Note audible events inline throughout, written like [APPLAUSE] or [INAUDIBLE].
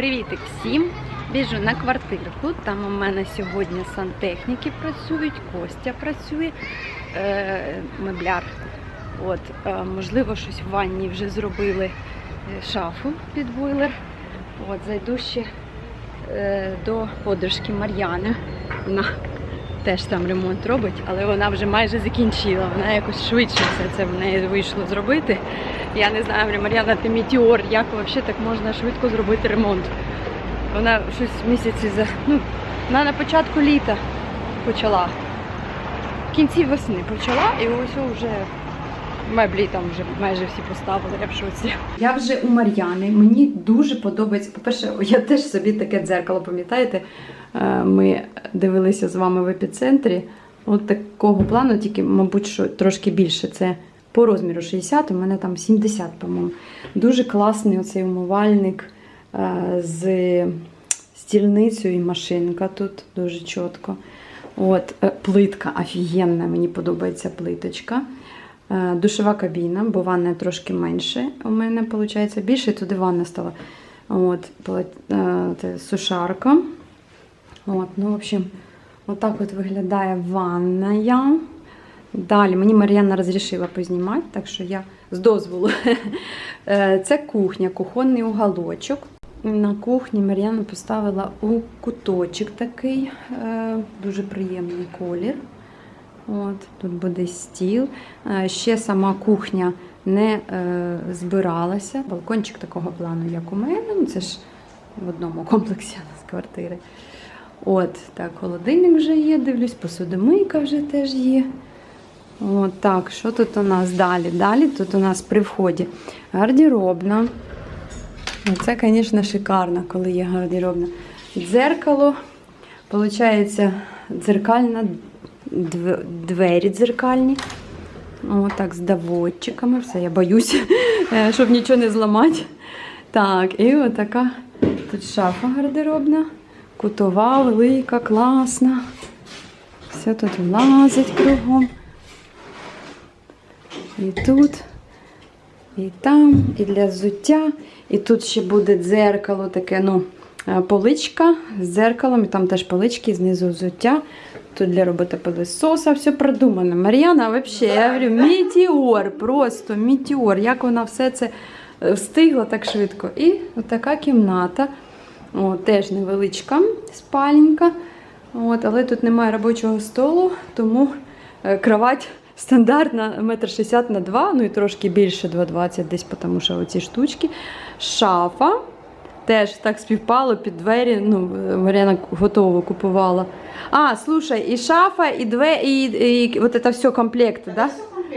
Привітик всім! Біжу на квартирку. Там у мене сьогодні сантехніки працюють, Костя працює, е, мебляр. От, е, можливо, щось в ванні вже зробили е, шафу під бойлер. От, зайду ще е, до подружки Мар'яни. Вона теж там ремонт робить, але вона вже майже закінчила. Вона якось швидше все це в неї вийшло зробити. Я не знаю, Мар'яна, ти мітіор, як взагалі так можна швидко зробити ремонт? Вона щось місяці за. Ну, вона на початку літа почала. В кінці весни почала і ось вже меблі там вже майже всі поставили, я в шоці. Я вже у Мар'яни. Мені дуже подобається. По-перше, я теж собі таке дзеркало, пам'ятаєте? Е, Ми дивилися з вами в епіцентрі. От такого плану, тільки, мабуть, що трошки більше. Це по розміру 60, у мене там 70, по-моєму. Дуже класний оцей умивальник е, з стільницею і машинка тут дуже чітко. От, е, плитка офігенна, мені подобається плиточка. Е, Душова кабіна, бо ванна трошки менше у мене виходить. Більше туди ванна стала. От, е, сушарка. От, ну, в общем, отак от виглядає ванная. Далі мені Мар'яна розрішила познімати, так що я з дозволу. [LAUGHS] Е, Це кухня, кухонний уголочок. На кухні Мар'яна поставила у куточок такий, дуже приємний колір. От, тут буде стіл. Е, Ще сама кухня не е, збиралася. Балкончик такого плану, як у мене. Ну, це ж в одному комплексі у нас квартири. От, так, холодильник вже є, дивлюсь, посудомийка вже теж є. От так, що тут у нас далі? Далі тут у нас при вході гардеробна. Ну, Це, звісно, шикарно, коли є гардеробна. Дзеркало. Получається, дзеркальна двері дзеркальні. Отак, з доводчиками. Все, я боюсь, [LAUGHS] е, щоб нічого не зламати. Так, і отака тут шафа гардеробна. Кутова, велика, класна. Все тут влазить кругом. І тут, і там, і для взуття. І тут ще буде дзеркало, таке, ну, е, поличка з дзеркалом, і там теж полички, знизу взуття. Тут для роботи пилососа все продумано. Мар'яна, взагалі, я говорю, метеор, просто метеор. Як вона все це е, встигла так швидко. І отака кімната. О, теж невеличка спальненька. От, але тут немає робочого столу, тому е, кровать стандартна 1,60 на 2, ну і трошки більше 2,20 десь, тому що оці штучки. Шафа. Теж так співпало під двері. Ну, Мар'яна готово купувала. А, слушай, і шафа, і двері, і, і, і от це все комплект, так? Да?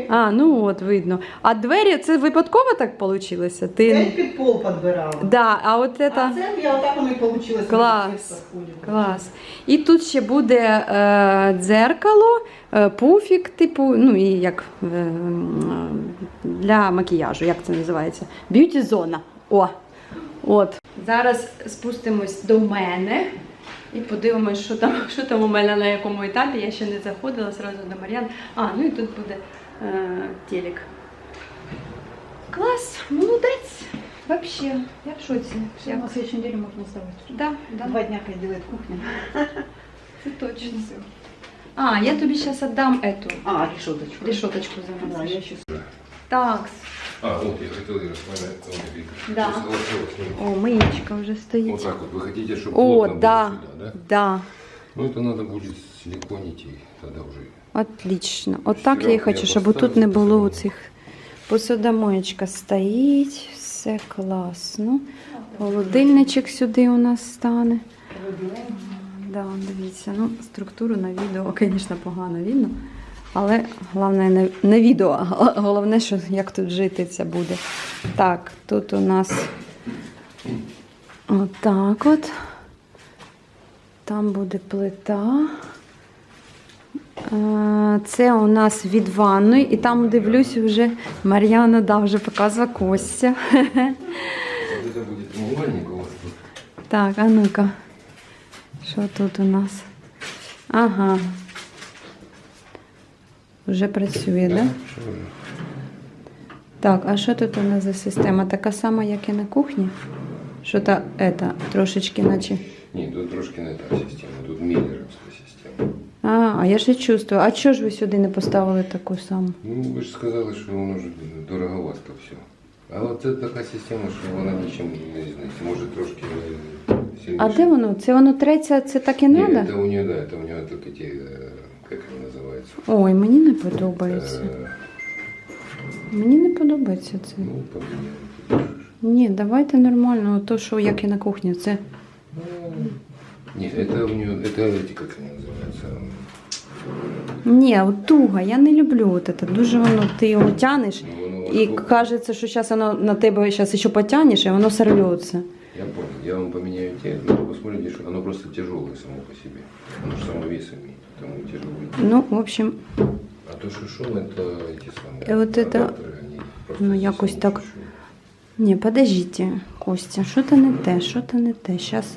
А, ну от видно. А двері це випадково так вийшло? Я Ти... їх під пол підбирала. Да, а от це... А це я отак воно і вийшло. Клас. Клас. І тут ще буде е, дзеркало, е, пуфік, типу, ну і як е, для макіяжу, як це називається? Б'юті-зона. О! От. Зараз спустимось до мене і подивимось, що там, що там у мене на якому етапі. Я ще не заходила зразу до Мар'ян. А, ну і тут буде е, телек. Клас, молодець. Вообще, я в шоці. Все, Я... на следующей неделе можно сдавать. Да, да. Два дня как делает кухня. Це точно. А, я тобі зараз віддам эту А, решеточку. решеточку Да, заносиш. я сейчас. Так, А, вот я хотел ее рассмотреть. Вот, видите. Да. То есть вот, вот, вот. о, миєчка вже стоїть. Вот так вот. Вы хотите, чтобы О, плотно да, было сюда, да? да. Ну, это надо будет силиконить и тогда уже. Отлично. От так я і Шляпу я хочу, щоб поставлю, тут не було посадимо. цих посудомоєчка стоїть, все класно. Холодильничок сюди у нас стане. Да, дивіться, ну, структуру на відео, звісно, погано видно. Але головне не, не відео, а головне, що як тут жити це буде. Так, тут у нас отак от. Там буде плита. Е, Це у нас від ванної, і там дивлюсь вже Мар'яна да, вже показує Костя. Вот это будет умывальник у вас тут. Так, а ну-ка. Що тут у нас? Ага. Вже працює, так? Да? Так, а що тут у нас за система? Така сама, як і на кухні? Що то это, трошечки наче. Ні, тут трошки не та система, тут міллеровська система. А, а я і чувствую. А чого ж ви сюди не поставили таку саму? Ну, ви ж сказали, що воно ж дороговато все. А от це така система, що вона нічим не різниця. Може трошки не сильніше. А де воно? Це воно треться, це так і Ні, треба? це у нее, да, это у нее только те, Ой, мені не подобається. Э, Мені не подобається це. Ну, поменяем. Ні, давайте нормально, то, що як і на кухні, це. Нет, это у нее, это эти, как они называются? Ні, от туга, я не люблю от це. Дуже воно, ти його тянеш, Ну, воно і вот- кажеться, що зараз воно на тебе зараз ще потягнеш, і воно сорветься. Я понял. Я вам поменяю те, но посмотрите, что оно просто тяжелое само по себе. Оно же само вес имеет, тому тяжелое. Ну, в общем, А то, что шум, это эти самые. Э, вот это- адаптеры, они просто ну, здесь якось они так. чуть-чуть. ні, подождіть, Костя, що то не те, що то не те. Щас.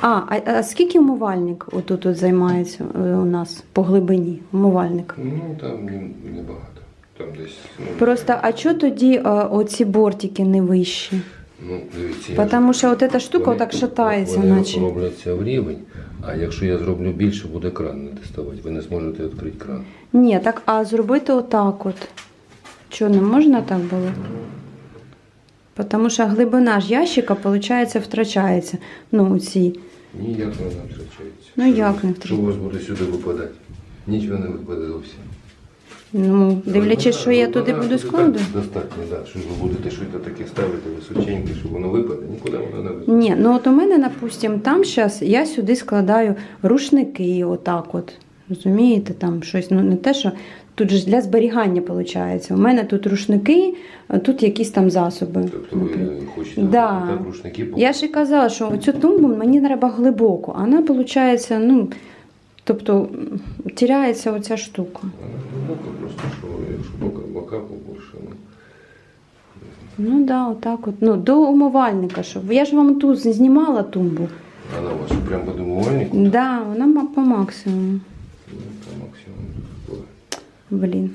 А, а, а скільки умивальник отут от займається е, у нас по глибині? Умивальник. Ну, там не, небагато. Там десь, ну, Просто, а чого тоді е, оці бортики не вищі? Ну, дивіться. Тому що от ця штука Вони- отак шатається, вони наче. робляться в рівень, а якщо я зроблю більше, буде кран не доставати. Ви не зможете відкрити кран. Ні, так а зробити отак от. Що, не можна так було? Тому що глибина ж ящика, виходить, втрачається. Ну, у цій. Ніяк вона не втрачається. Ну, Що- як не втрачається? Що у вас буде сюди випадати? Нічого не випаде зовсім. Ну, дивлячись, що я туди буду так Достатньо, да. Що ж ви будете щось таке ставити височеньке, щоб воно випаде, нікуди воно не випаде. Ні, ну от у мене, допустим, там зараз я сюди складаю рушники, отак от. Розумієте, там щось, ну не те, що тут же ж для зберігання виходить. У мене тут рушники, тут якісь там засоби. Тобто ви хочете Да. так рушники Я ж і казала, що цю тумбу мені треба глибоко, а вона виходить, ну, тобто м, теряється оця штука. Вона глибоко, що якщо бока, побольше, ну. Ну да, отак от. Ну, до умивальника, щоб. Я ж вам тут знімала тумбу. Вона у вас прям під умивальнику? Да, вона по максимуму. Ну, по максимуму. Блін.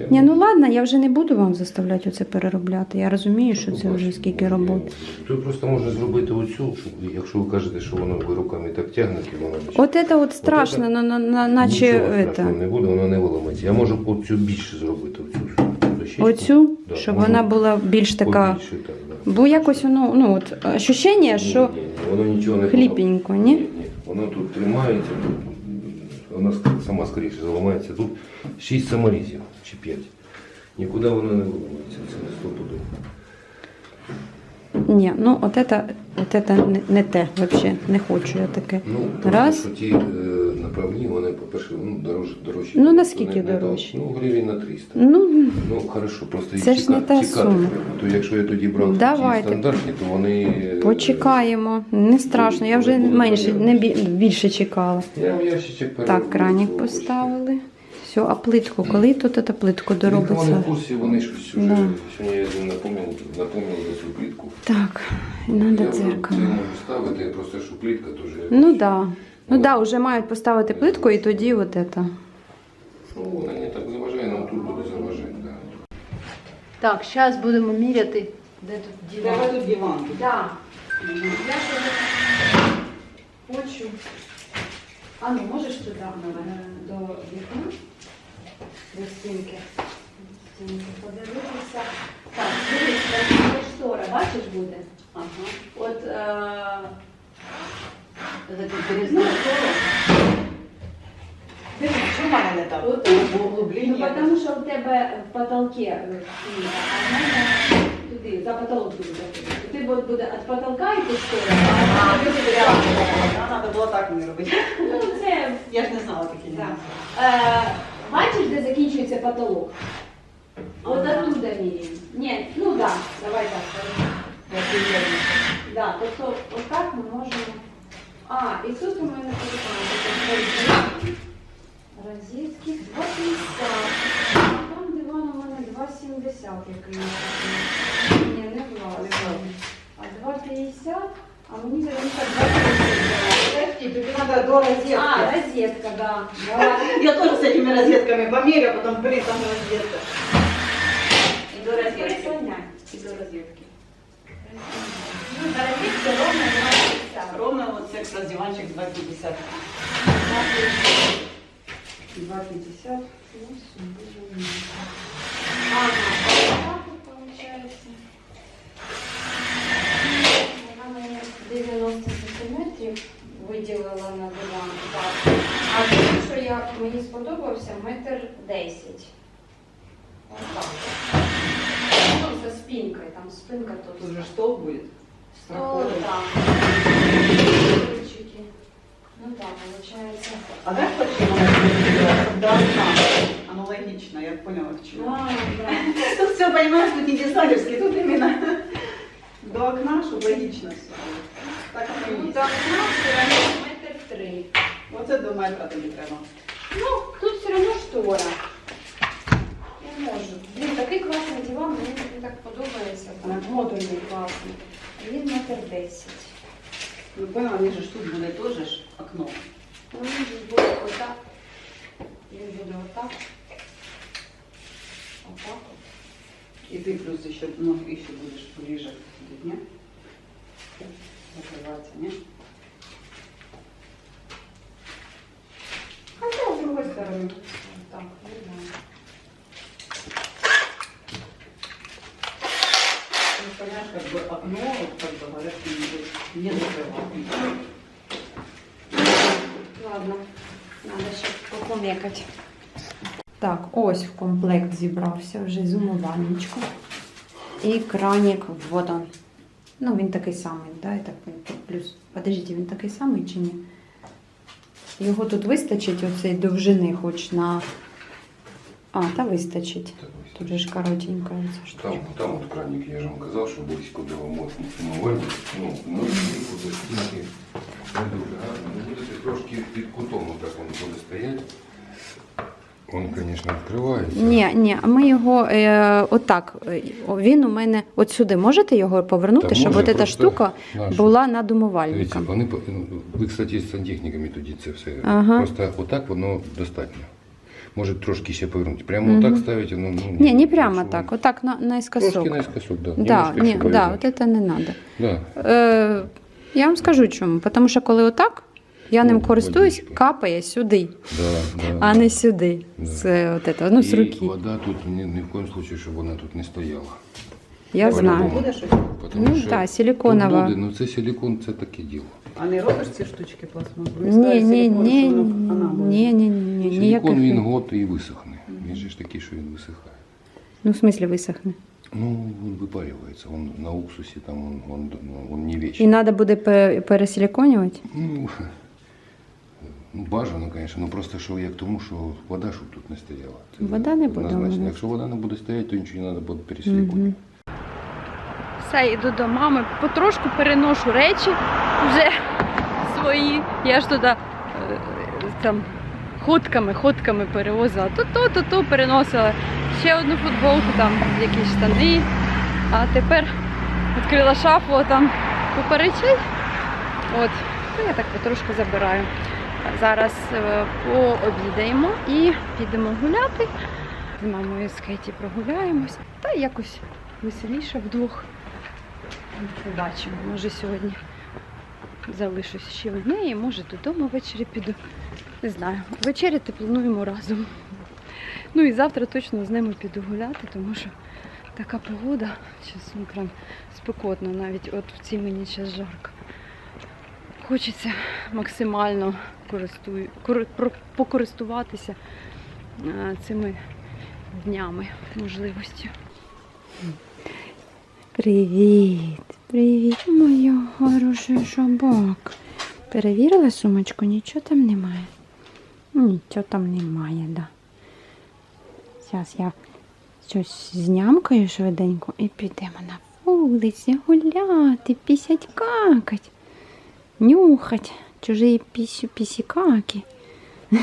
Я Ні, ну ладно, я вже не буду вам заставляти оце переробляти. Я розумію, що це вже скільки роботи. Тут просто можна зробити оцю, щоб якщо ви кажете, що воно ви руками так тягнете, воно От це от страшно, це- на, на, на, наче это, не буде, воно не виламається. Я можу оцю більше зробити, оцю оцю, Да, щоб можу вона була більш така. побільше, так, да. Бо якось воно, ну от ощущення, що. Ні, ні, воно нічого не хліпенько, ні? Ні, ні. Воно тут тримається, тут, вона сама скоріше заламається. Тут 6 саморізів чи 5. Нікуди воно не виламається, це не стопудово. Ні, ну от це, от це не, не те, взагалі, не хочу я таке. Ну, тому Раз. що ті е, направні, вони, по-перше, ну, дорожчі. дорожчі. Ну, наскільки не то- дорожчі? Ну, гривень на 300. Ну, Ну, хорошо, просто їх Це ж не та чекати сума. треба. То якщо я тоді брав ті стандартні, то вони... е, почекаємо. Не страшно, я вже менше, не бі- більше чекала. Я в ящичок перероблю, Так, краник то поставили. Все, а плитку, коли тут ця плитку Вони в курсі, вони щось уже, Да. сьогодні я їм напомнив, напомнив за цю плітку. Так, і треба вже дзеркало. це можу ставити, просто що плітка теж... Ну да. Ну да, вже мають поставити плитку і тоді от це. Ну, вона не так заважає, але тут буде заважати, да. Так, зараз будемо міряти, де тут Давай тут диван. Да. Я ще хочу. А ну можеш туди до вікна, до стінки. Стінки подивитися. Так, дивись, це штора, бачиш буде? Ага. От е... ну, Дивись, чому в мене не так? От, Бо Ну, углублення. потому що у тебе в потолке а в мене туди, за потолок буде заходити. Тебе от буде від потолка йти штора, а А, в ти мене буде прямо. Треба було так мені робити. Ну, це Я ж не знала такі так. Бачиш, де закінчується потолок? От Ага. оттуда міряємо. Ні, ну так, да, давай так. Да, тобто отак ми можемо. А, і тут у мене розетки. Розетки 2,50. А там диван у мене 2,70 який. Ні, не власне. А 2,50, а мені здається 2,50. І тобі треба до розетки. А, розетка, да. Давай. Я тоже с этими розетками померю, а потом, блин, там розетка. І до розетки. І до розетки. за розетки ровно 2,50. Ровно вот секс раздеванчик 2,50. 2,50. Ага, так от получається. Вона мені 90 сантиметрів виділила на диван. Так. А тому, що я, мені сподобався метр 10. Ось так. Ну, за спинкою, там спинка тут. Тут же стол будет. Стол, проходом. так. Ну так, получается. А знаешь, почему она? Когда. Оно логично, я поняла, к чему. А, да. [LAUGHS] Тут все, понимаешь, тут не дизайнерский, тут именно до окна, чтобы логично все. Так и Ну нас все равно метр три. Оце до метра тобі треба. Ну, тут все одно штора. Я можу. Блін, такий класний диван, мені мені так подобається. Так, модульний класний. Він метр десять. Ну, поняла, вони ж тут буде теж ж окно. Ну, Він буде отак. Він буде отак. Отак от. И ты плюс еще, ну, еще будешь ближе к дне. Закрываться, не? Хотя с другой стороны. Вот так, не знаю. Ну, понимаешь, как бы окно, вот, как бы говорят, не, не закрывать. Ладно, надо ще покумекати. Так, ось в комплект зібрався вже з умивальничком. І кранік в воду. Ну, він такий самий, да? і так, плюс. Подождіть, він такий самий чи ні? Його тут вистачить оцей довжини, хоч на. А, та вистачить. Тут же ж коротенька ця штука. Там, там вот краник, я же вам сказал, что близко до умывальник. Ну, ну, куда стенки. Не дуже гарно. Ну, будете трошки під кутом, вот так буде стоять. Он, конечно, відкривається. Ні, ні, ми його е, отак. е, Він у мене от сюди. Можете його повернути, Та щоб може, от ця просто штука нашу. була над Дивіться, умивальником. вони, по- ну, ви, кстати, з сантехніками тоді це все. Ага. Просто отак воно достатньо. Може трошки ще повернути. Прямо отак ставити, ну, ну Ні, не прямо нічого. так, отак на, наискосок. Трошки наискосок, да. Да, Немножко, ні, щоб да, от це не треба. Да. Е, я вам скажу чому. Тому що коли отак, я ним користуюсь, водичка. капає сюди, Да, да, а да. не сюди. Да. З, от этого, ну, з І руки. вода тут ні, ні в коєму случаю, щоб вона тут не стояла. Я По-любому. знаю. Буде? Потому Ну, що да, тут силиконова. Буде, ну це силикон, це таке діло. А не робиш ці штучки пластмасові? Ні, ні, ні, ні, ні, ні, ні, ніяких. Силикон він год і висохне. Він же ж такий, що він висихає. Ну, в смислі висохне. Ну, він випарюється. Он на уксусі там он, он, ну, он не І вічний. треба буде пе- пересиліконювати? Ну, ну, бажано, звісно, ну просто що як тому, що вода щоб тут не стояла. Це Вода не буде, однозначно. Якщо вода не буде стояти, то нічого не треба буде пересилікувати. Все, йду до мами, потрошку переношу речі вже свої. Я ж туди е, там ходками, ходками перевозила. То то, то то переносила. Ще одну футболку, там якісь штани. А тепер відкрила шафу, а там купа речей. От, то я так потрошку забираю. Зараз е, пообідаємо і підемо гуляти. З мамою з Кеті прогуляємось. Та якось веселіше вдвох. Побачимо, може сьогодні залишусь ще в неї, може додому ввечері піду. Не знаю. Вечеряти плануємо разом. Ну і завтра точно з ними піду гуляти, тому що така погода, зараз прям спекотно, навіть от в цій мені час жарко. Хочеться максимально покористуватися е, цими днями можливості. Привіт, привіт, моя хороша собака. Перевірила сумочку, нічого там немає. Нічого там немає, да. Зараз я щось знямкаю швиденько і підемо на вулиці гуляти, пісять какать, нюхать чужие писю-писикаки. [LAUGHS]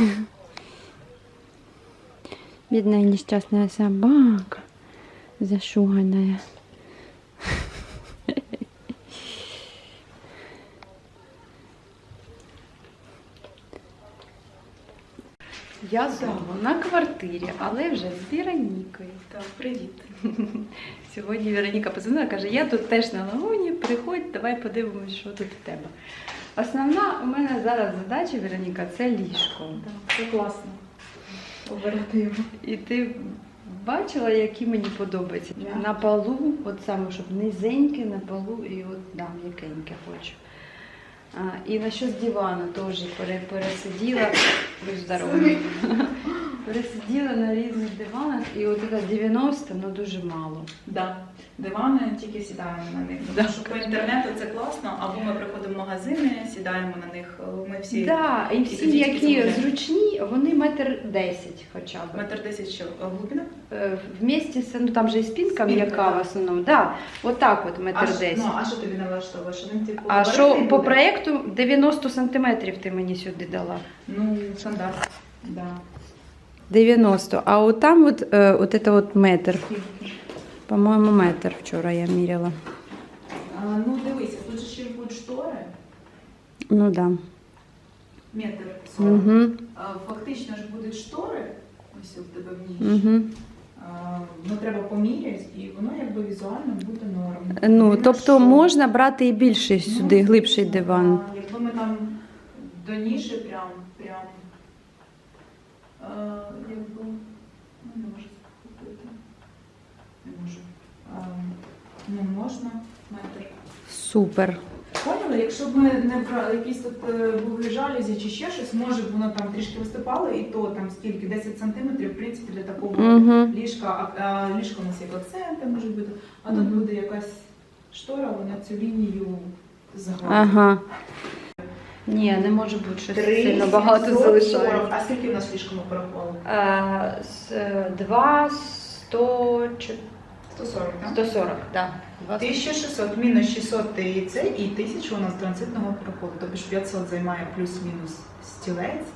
Бідна несчастная собака, зашуганая. Я знову на квартирі, але вже з Віронікою. Так, привіт. [LAUGHS] Сьогодні Вероніка позвонила, каже, я тут теж на лагуні, приходь, давай подивимось, що тут у тебе. Основна у мене зараз задача, Вероніка, це ліжко. Це класно. Оперативно. І ти бачила, які мені подобаються? Да. На полу, от саме, щоб низеньке на полу і от да, м'якеньке хочу. І насчет дивана теж пересиділа, будь здорова. Пересиділа на різних диванах, і от це 90, ну дуже мало. Да. Дивани тільки сідаємо на них. Тому що по інтернету це класно, або ми приходимо в магазини, сідаємо на них. Ми всі Так, і всі, фізичні які зручні, вони метр десять хоча б. метр десять що глибина. Е, Вместе з, ну там же і Спинка, м'яка в основному. Да, от от метр десять. ну, а що тобі налаштовує? Що він типу А що по буде? проєкту 90 сантиметрів ти мені сюди дала? Ну, стандарт. Да. 90. А от там от, е, от это от метр. По-моєму, метр вчора я міряла. А, ну дивися, тут же ще будуть штори, Ну да. метр сорок. Угу. А, Фактично ж будуть штори, ось у тебе в. Угу. Ну треба поміряти, і воно якби візуально буде норм. Ну, Єдине, тобто можна брати і більший Ну, сюди, глибший диван. Якби ми там до ніші прям, якби, ну не можу купити. Не можу. Е, ну можна, метр. Супер. Поняли, якщо б ми не брали якісь тут е, були жалюзі чи ще щось, може б воно там трішки виступало, і то там скільки, 10 сантиметрів, в принципі, для такого Угу. ліжка, а, а ліжко у нас як акценти може бути, а тут Мгм. буде якась штора, вона цю лінію загладить. Ага. Ні, не може бути щось Три, сильно багато 740. залишається. А скільки в нас ліжко ми порахували? Е, з, е, Два, сто, чо- 140, так? 140, так. 1600 мінус 600 і це, і 1000 у нас транзитного проходу. Тобто ж 500 займає плюс-мінус стілець,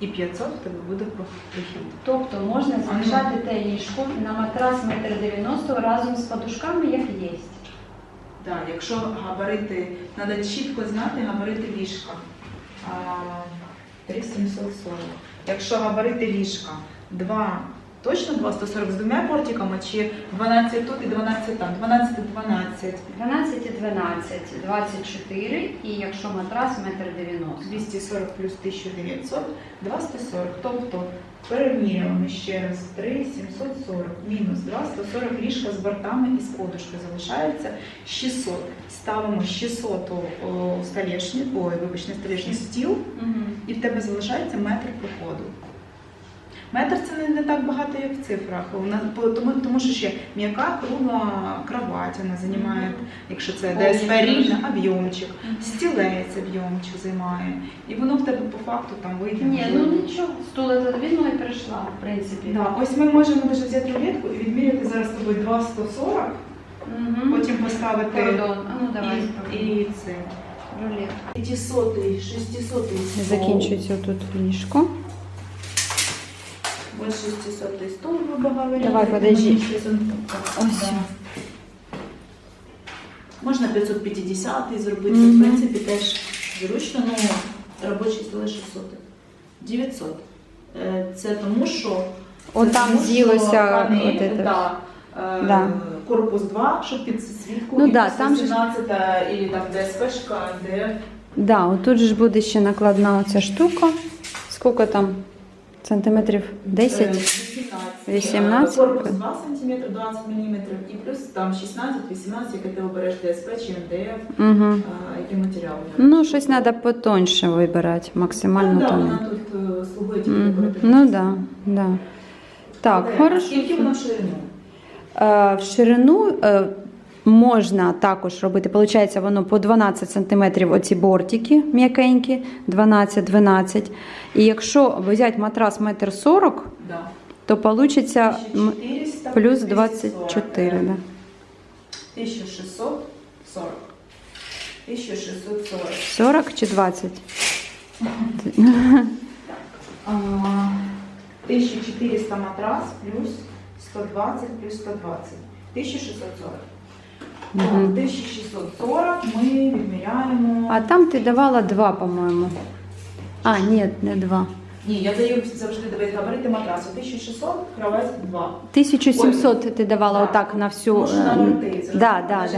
і 500 в тебе буде прохід. Тобто можна залишати те ліжко на матрас 1,90 м разом з подушками, як є. Так, якщо габарити, треба чітко знати габарити ліжка. А, 3740. Якщо габарити ліжка 2, точно 2, 140 з двома портиками, чи 12 тут і 12 там? 12 12. 12 і 12, 24, і якщо матрас 1,90 м. 240 плюс 1900, 240. Тобто перемірюємо ще раз 3, 740 мінус 2, 140 ліжка з бортами і з подушкою залишається 600. Ставимо 600 у, столешні, ой, вибачте, не столешні, стіл, і в тебе залишається метр проходу. Метр це не, не так багато, як в цифрах. У нас, по- тому, тому що ще м'яка кругла кровать, вона займає, якщо це ДСП рівна, об'ємчик, стілець об'ємчик займає. І воно в тебе по факту там вийде. Ні, ну нічого, стула задвинула і прийшла, в принципі. Да, ось ми можемо даже взяти рулетку і відміряти зараз з тобою 2,140, Угу. потім поставити Кордон. А ну давай і, і це. Рулет. 500, 600 Закінчується тут ліжко. Ось 600 стол, грубо говоря. Давай, подожди. Ось. Ось. Можна 550 зробити, Мгм. в принципі, теж зручно, ну, робочий стол 600. 900. Е, Це тому, що... Це там тому, з'їлося от это. да, е, Да. корпус 2, щоб під світку, Ну і да, там же ж- 18 і там ДСПшка, де Да, от тут же ж буде ще накладна оця штука. Скільки там? Сантиметрів 10? Е, 18. 18. Корпус 2 см, 20 мм, і плюс там 16-18, яке ти обереш ДСП чи МДФ, Угу. а, який матеріал. Ну, щось треба потоньше вибирати, максимально ну, да, вона тут е, слугує тільки Мгм. декоративним Ну да, да. Так, Але хорошо. Скільки воно в ширину? Е, В ширину е, можна також робити, виходить, воно по 12 см оці бортики м'якенькі, 12-12. І якщо взяти матрас 1,40 м, Да. то вийде плюс 24. е, Да. 1640. 1640. 40 чи 20? 1400 [LAUGHS] матрас плюс 120 плюс 120. 1640. Так, 1640 ми відміряємо. А там ти давала 2, по-моєму. А, ні, не 2. Ні, я даю завжди дивись, габарити матрасу 1600, кровать 2. 1700 ти давала Да. отак на всю. Тому що на е, зрозуміло, да, да.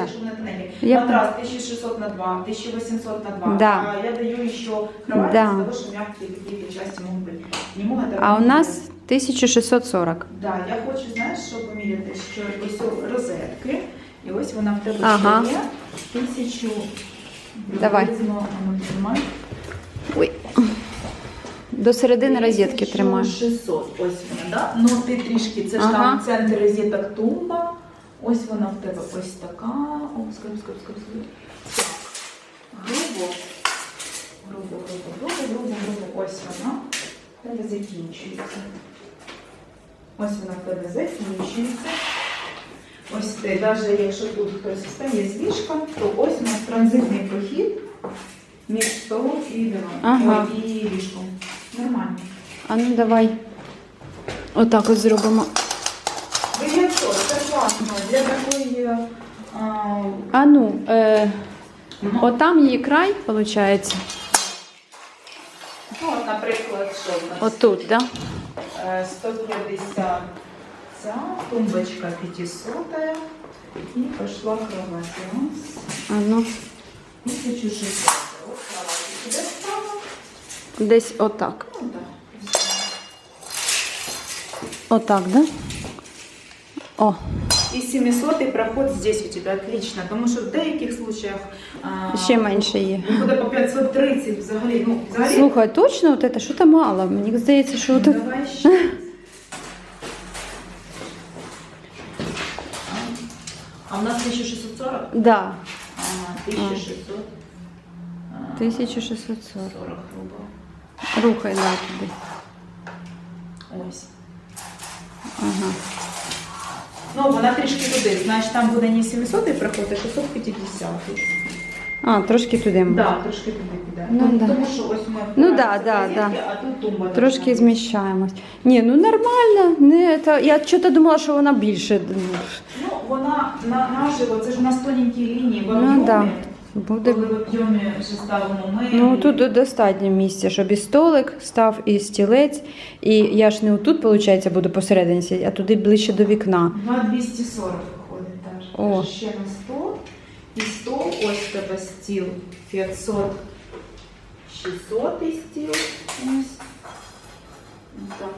Я Матрас 1600 на 2, 1800 на 2. Да. А я даю ще кровать Да. для того, что мягкие какие-то части могут быть. Не А у нас 1640. Да, я хочу, знаєш, що поміряти, що ось і ось вона в тебе Ага. ще є. Тисячу Давай. Ой. До середини розетки тримаю. 1600, ось вона, да? Ну ти трішки, це ж Ага. там центр розеток тумба. Ось вона в тебе ось така. О, скоп, скоп, скоп. Так. Грубо. Грубо, грубо, грубо, грубо, грубо. Ось вона. В тебе закінчується. Ось вона в тебе закінчується. Ось навіть якщо тут хтось стає з ліжка, то ось у нас транзитний прохід між столом і диваном. Ага. І ліжком. Нормально. А ну давай. Отак от зробимо. Вигляд це класно. Для такої. А, А ну, е, ну, отам її край, виходить. ну, от, наприклад, що в нас? Отут, да? Е, 150 ця, тумбочка 500 і пішла кровать. У нас А ну, 1600. От кровать сюди десь отак. Ну, так. Отак, да? О, И 700 проход здесь у тебя отлично, тому що в деяких случаях а, ще менше є. буде по 530 взагалі. Ну, взагалі Слухай, точно от це, що там мало? Мені здається, що от... Давай ще. У нас 1640? Да, Ага, 1600. 1640. 40 грубо. Рухай, да, туди. Ось. Ага. Ну, вона трішки туди. Значить, там буде не 700 проход, а 650. А, трошки туди. Так, да, трошки туди піде. Ну, Ну, да. Тому що ось ми Ну, да, да, розетки, а тут тумба. Трошки должна зміщаємось. Ні, ну нормально. Не, та, я щось думала, що вона більше. Ну, вона на, наживо, це ж у нас тоненькі лінії, в Ну, об'ємі. да. Буде. Коли в об'ємі вже ставимо ми. Ну тут достатньо місця, щоб і столик став, і стілець. І я ж не отут, виходить, буду посередині сидіти, а туди ближче до вікна. 2240 виходить теж. О. Ще на 100. І 100, ось тебе стіл 500, 600 стіл. Ось. Так.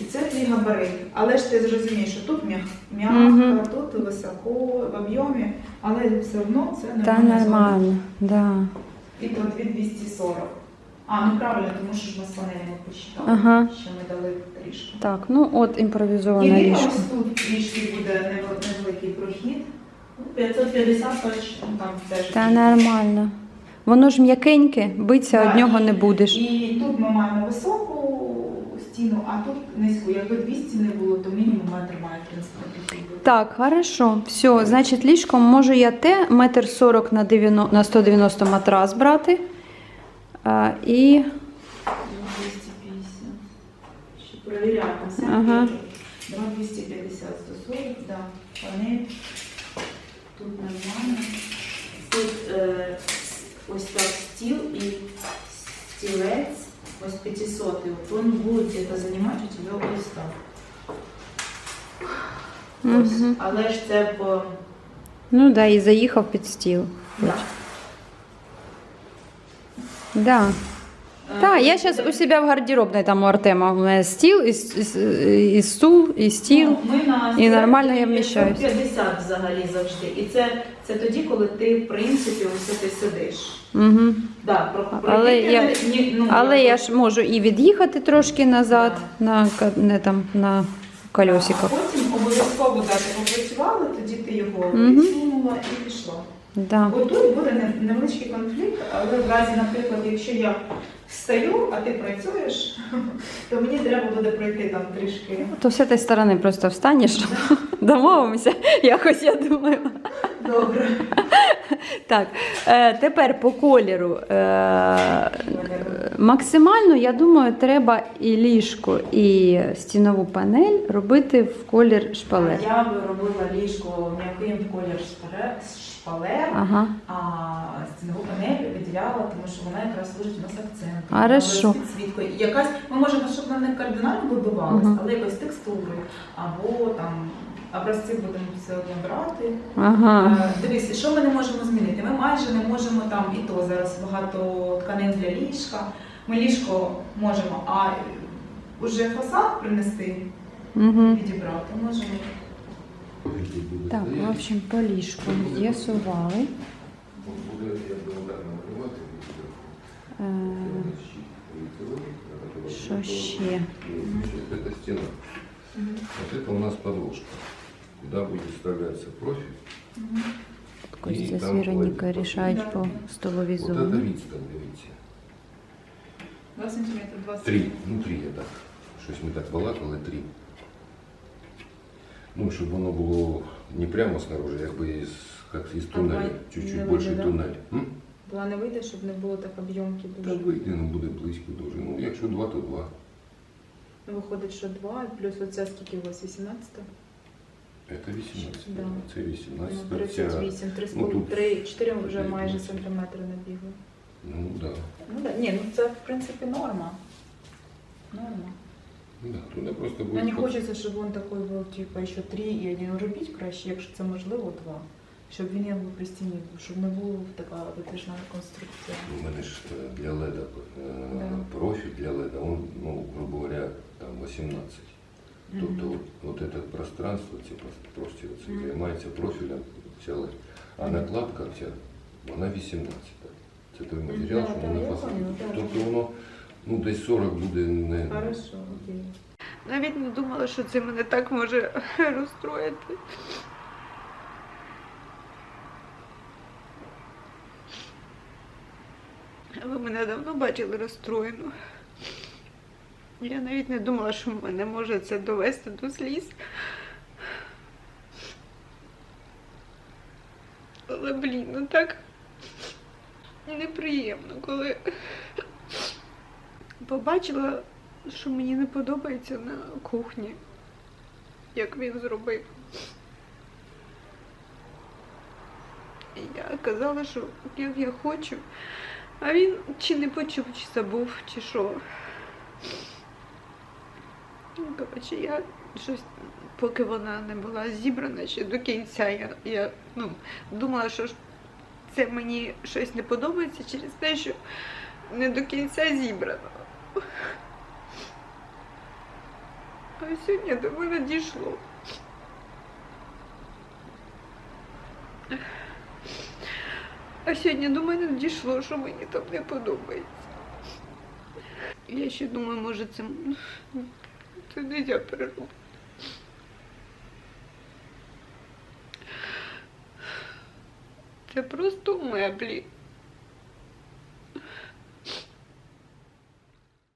І це твій габарит. Але ж ти зрозумієш, що тут м'як- м'яко, Мгм. тут високо, в об'ємі, але все одно це Та нормально. нормально, да. І тут від 240. А, ну правильно, тому що ж ми з панелями посчитали, Ага. що ми дали трішки. Так, ну от імпровізоване Єдине, ліжко. ось тут трішки буде невеликий прохід. Ну, 550 точно там теж. Та нормально. Воно ж м'якеньке, битися Да, від нього не будеш. І тут ми маємо високу стіну, а тут низьку. Якби 200 не було, то мінімум метр має принципі. Так, хорошо. Все, значить, ліжком можу я те метр сорок на 90 на 190 матрас брати. А, і 250. Ще перевіряти. Все Ага. 250, 140, да. Панель. Тут нормально. Тут е, ось так стіл і стілець. Ось 500. От він буде це займати у тебе ось так. Ось. Але ж це по... ну да, і заїхав під стіл. Да. Да. Так, я зараз у себе в гардеробній там у Артема. У мене стіл, і, с- і, с- і стул, і стіл. Ми на І нормально я вміщаюсь. 50 взагалі завжди. І це, це тоді, коли ти, в принципі, ось ти сидиш. Угу. Да, про, про Але я- ні, ну, Але я ж можу і від'їхати трошки назад на, ка- не, там, на А колесиках. потім обов'язково дати попрацювали, тоді ти його Мгм. відсунула і. Да. От тут буде невеличкий конфлікт, але в разі, наприклад, якщо я встаю, а ти працюєш, [LAUGHS] то мені треба буде пройти там трішки. То з цієї сторони просто встанеш, [LAUGHS] домовимося, якось я думаю. Добре. [LAUGHS] Так, е, тепер по кольору. Е, максимально, я думаю, треба і ліжко, і стінову панель робити в колір шпалер. Я би робила ліжко м'яким в колір шпалер, шпалер, Ага. а стінову панель виділяла, тому що вона якраз служить у нас акцентом. Підсвіткою. І Якась, ми можемо, щоб вона не кардинально вибивалась, Мгм. але якось текстурою. Або там образці будемо все одно брати. Ага. Е, Дивись, що ми не можемо змінити? Ми майже не можемо там і то зараз багато тканин для ліжка. Ми ліжко можемо, а вже фасад принести, Угу. відібрати можемо. Так, в общем, по ліжку з'ясували. Буде якби удар намалювати. Е, Що ще? Это стена. Вот это у нас подложка. Куда будет вставляться профиль. Костя з там Веронікою кладуть рішають по столовій Вот это зоні. відстань, дивіться. 2 см 20 Три. Ну, три я так. Щось ми так балакали, три. Ну, щоб воно було не прямо снаружи, якби із, як із туннеля. Чуть-чуть не більше вийде, да? туннель. М? Була не вийде, щоб не було так об'ємки Та дуже. вийде, ну буде близько дуже. Ну, якщо два, то два. Ну, Виходить, що 2, плюс оця скільки у вас 18? Це 18. Да. Це 18. Ну, Ця, 38, 3, ну, тут 3, 4 вже тут майже 19. сантиметри набігли. ну, да. Ну, да. Ні, ну це в принципі норма. Норма. Ну, да. Туди просто Ну, буде. не хочеться, щоб він такий був, типу, ще 3 і один робіть краще, якщо це можливо, 2. Щоб він якби при стіні був, щоб не була така витяжна конструкція. У мене ж е, для леда е, Да. профіль для леда, он, ну, грубо говоря, там 18. Тобто Мгм. от, от це пространство, ці прос- простір цей Мгм. займається профілем ця LED. А накладка ця, вона 18. Це той матеріал, що я фасад. Тобто воно ну, десь 40 буде не. Хорошо, окей. Навіть не думала, що це мене так може розстроїти. Ви мене давно бачили розстроєну. Я навіть не думала, що мене може це довести до сліз. Але, блін, ну так неприємно, коли побачила, що мені не подобається на кухні, як він зробив. І Я казала, що як я хочу, а він чи не почув, чи забув, чи що. Ну, коротше, я щось, поки вона не була зібрана ще до кінця, я, я ну, думала, що це мені щось не подобається через те, що не до кінця зібрано. А сьогодні до мене дійшло. А сьогодні до мене дійшло, що мені там не подобається. Я ще думаю, може це, це не я перероблю. Це просто меблі.